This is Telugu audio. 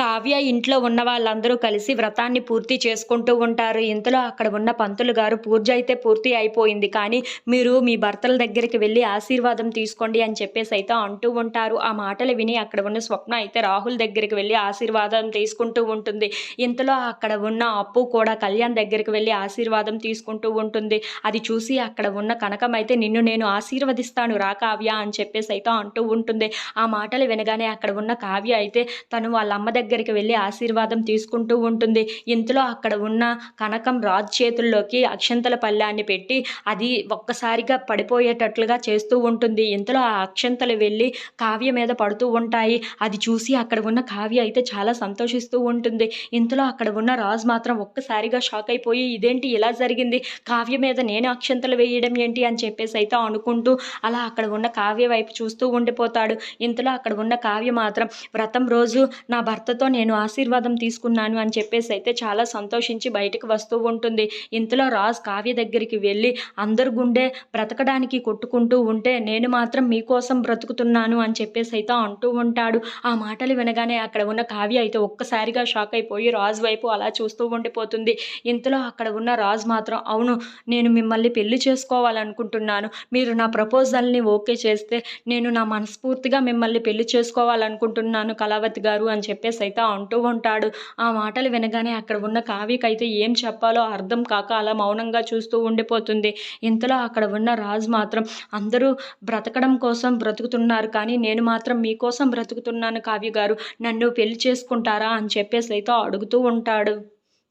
కావ్య ఇంట్లో ఉన్న వాళ్ళందరూ కలిసి వ్రతాన్ని పూర్తి చేసుకుంటూ ఉంటారు. ఇంతలో అక్కడ ఉన్న పంతులు గారు పూజ అయితే పూర్తి అయిపోయింది కానీ మీరు మీ భర్తల దగ్గరికి వెళ్ళి ఆశీర్వాదం తీసుకోండి అని చెప్పేసి అయితే అంటూ ఉంటారు. ఆ మాటలు విని అక్కడ ఉన్న స్వప్న అయితే రాహుల్ దగ్గరికి వెళ్ళి ఆశీర్వాదం తీసుకుంటూ ఉంటుంది. ఇంతలో అక్కడ ఉన్న అప్పు కూడా కళ్యాణ్ దగ్గరికి వెళ్ళి ఆశీర్వాదం తీసుకుంటూ ఉంటుంది. అది చూసి అక్కడ ఉన్న కనకం అయితే నిన్ను నేను ఆశీర్వదిస్తాను రా కావ్య అని చెప్పేసి అయితే అంటూ ఉంటుంది. ఆ మాటలు వినగానే అక్కడ ఉన్న కావ్య అయితే తను వాళ్ళ అమ్మ దగ్గర దగ్గరికి వెళ్ళి ఆశీర్వాదం తీసుకుంటూ ఉంటుంది. ఇంతలో అక్కడ ఉన్న కనకం రాజు చేతుల్లోకి అక్షంతల పళ్ళాన్ని పెట్టి అది ఒక్కసారిగా పడిపోయేటట్లుగా చేస్తూ ఉంటుంది. ఇంతలో ఆ అక్షంతలు వెళ్ళి కావ్య మీద పడుతూ ఉంటాయి. అది చూసి అక్కడ ఉన్న కావ్య అయితే చాలా సంతోషిస్తూ ఉంటుంది. ఇంతలో అక్కడ ఉన్న రాజు మాత్రం ఒక్కసారిగా షాక్ అయిపోయి ఇదేంటి ఇలా జరిగింది? కావ్య మీద నేను అక్షంతలు వేయడం ఏంటి? అని చెప్పేసి అయితే అనుకుంటూ అలా అక్కడ ఉన్న కావ్య వైపు చూస్తూ ఉండిపోతాడు. ఇంతలో అక్కడ ఉన్న కావ్య మాత్రం వ్రతం రోజు నా భర్తతో నేను ఆశీర్వాదం తీసుకున్నాను అని చెప్పేసి అయితే చాలా సంతోషించి బయటకు వస్తూ ఉంటుంది. ఇంతలో రాజ్ కావ్య దగ్గరికి వెళ్ళి అందరు గుండె బ్రతకడానికి కొట్టుకుంటూ ఉంటే నేను మాత్రం మీకోసం బ్రతుకుతున్నాను అని చెప్పేసి అయితే అంటూ ఉంటాడు. ఆ మాటలు వినగానే అక్కడ ఉన్న కావ్య అయితే ఒక్కసారిగా షాక్ అయిపోయి రాజు వైపు అలా చూస్తూ ఉండిపోతుంది. ఇంతలో అక్కడ ఉన్న రాజు మాత్రం అవును నేను మిమ్మల్ని పెళ్ళి చేసుకోవాలనుకుంటున్నాను. మీరు నా ప్రపోజల్ని ఓకే చేస్తే నేను నా మనస్ఫూర్తిగా మిమ్మల్ని పెళ్ళి చేసుకోవాలనుకుంటున్నాను కళావతి గారు అని చెప్పేసి అయితే అంటూ ఉంటాడు. ఆ మాటలు వినగానే అక్కడ ఉన్న కావ్యకైతే ఏం చెప్పాలో అర్థం కాక అలా మౌనంగా చూస్తూ ఉండిపోతుంది. ఇంతలో అక్కడ ఉన్న రాజు మాత్రం అందరూ బ్రతకడం కోసం బ్రతుకుతున్నారు కానీ నేను మాత్రం మీకోసం బ్రతుకుతున్నాను కావ్య గారు నన్ను పెళ్ళి చేసుకుంటారా? అని చెప్పేసి అయితే అడుగుతూ ఉంటాడు.